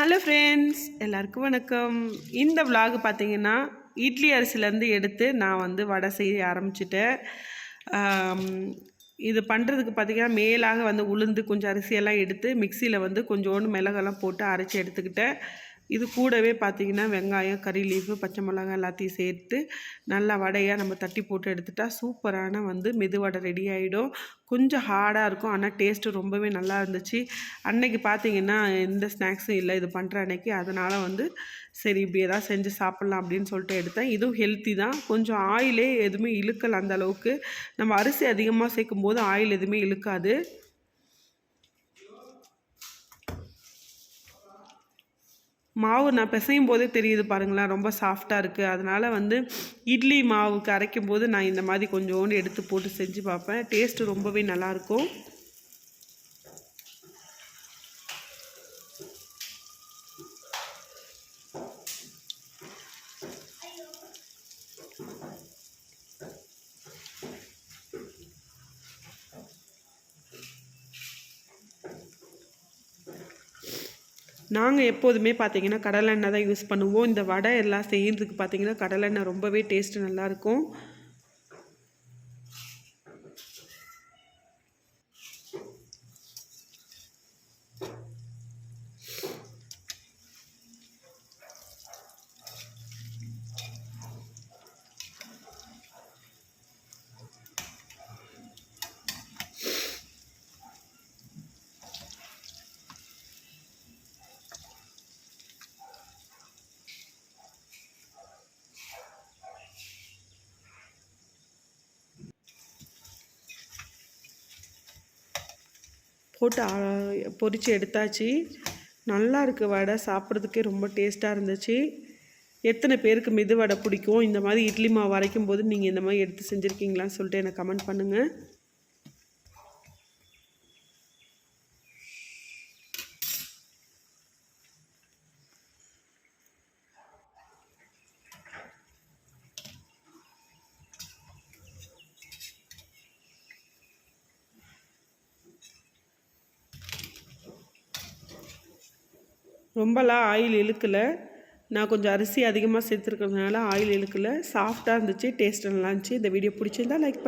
Hello friends எல்லாருக்கும் வணக்கம். இந்த விலாகு பார்த்தீங்கன்னா இட்லி அரிசிலேருந்து எடுத்து நான் வந்து வடை செய்ய ஆரம்பிச்சிட்டேன். இது பண்ணுறதுக்கு பார்த்திங்கன்னா மேலாக வந்து உளுந்து கொஞ்சம் அரிசியெல்லாம் எடுத்து மிக்சியில் வந்து கொஞ்சோண்டு மிளகெல்லாம் போட்டு அரைச்சி எடுத்துக்கிட்டேன். இது கூடவே பார்த்தீங்கன்னா வெங்காயம் கறி லீஃபு பச்சை மிளகாய் எல்லாத்தையும் சேர்த்து நல்லா வடையாக நம்ம தட்டி போட்டு எடுத்துட்டா சூப்பரான வந்து மெதுவடை ரெடி ஆகிடும் கொஞ்சம் ஹார்டாக இருக்கும். ஆனால் டேஸ்ட்டு ரொம்பவே நல்லா இருந்துச்சு. அன்னைக்கு பார்த்தீங்கன்னா எந்த ஸ்நாக்ஸும் இல்லை. இது பண்ணுற அன்னைக்கு. அதனால் வந்து சரி இப்படி ஏதாவது செஞ்சு சாப்பிட்லாம் அப்படின்னு சொல்லிட்டு எடுத்தேன். இதுவும் ஹெல்த்தி தான். கொஞ்சம் ஆயிலே எதுவுமே இழுக்கலை அந்த அளவுக்கு. நம்ம அரிசி அதிகமாக சேர்க்கும் போது ஆயில் எதுவுமே இழுக்காது. மாவு நான் பிசையும் போதே தெரியுது பாருங்களேன் ரொம்ப சாஃப்டாக இருக்குது அதனால் வந்து இட்லி மாவுக்கு அரைக்கும் போது நான் இந்த மாதிரி கொஞ்சோண்டு எடுத்து போட்டு செஞ்சு பார்ப்பேன். டேஸ்ட்டு ரொம்பவே நல்லாயிருக்கும் நாங்கள் எப்போதுமே பார்த்திங்கன்னா கடலெண்ணெய் தான் யூஸ் பண்ணுவோம். இந்த வடை எல்லாம் செய்கிறதுக்கு பார்த்தீங்கன்னா கடலெண்ணெய் ரொம்பவே டேஸ்ட்டு நல்லாயிருக்கும் போட்டு பொறித்து எடுத்தாச்சு. நல்லா இருக்கு வடை சாப்பிட்றதுக்கே ரொம்ப டேஸ்ட்டாக இருந்துச்சு. எத்தனை பேருக்கு மெது வடை பிடிக்கும்? இந்த மாதிரி இட்லி மாவு வரைக்கும் போது நீங்கள் இந்த மாதிரி எடுத்து செஞ்சுருக்கீங்களான்னு சொல்லிட்டு எனக்கு கமெண்ட் பண்ணுங்கள் ரொம்பலாம் ஆயில் இழுக்கலை. நான் கொஞ்சம் அரிசி அதிகமாக சேர்த்துருக்கறதுனால ஆயில் இழுக்கலை. சாஃப்டாக இருந்துச்சு டேஸ்ட் நல்லா இருந்துச்சு. இந்த வீடியோ பிடிச்சிருந்தா லைக்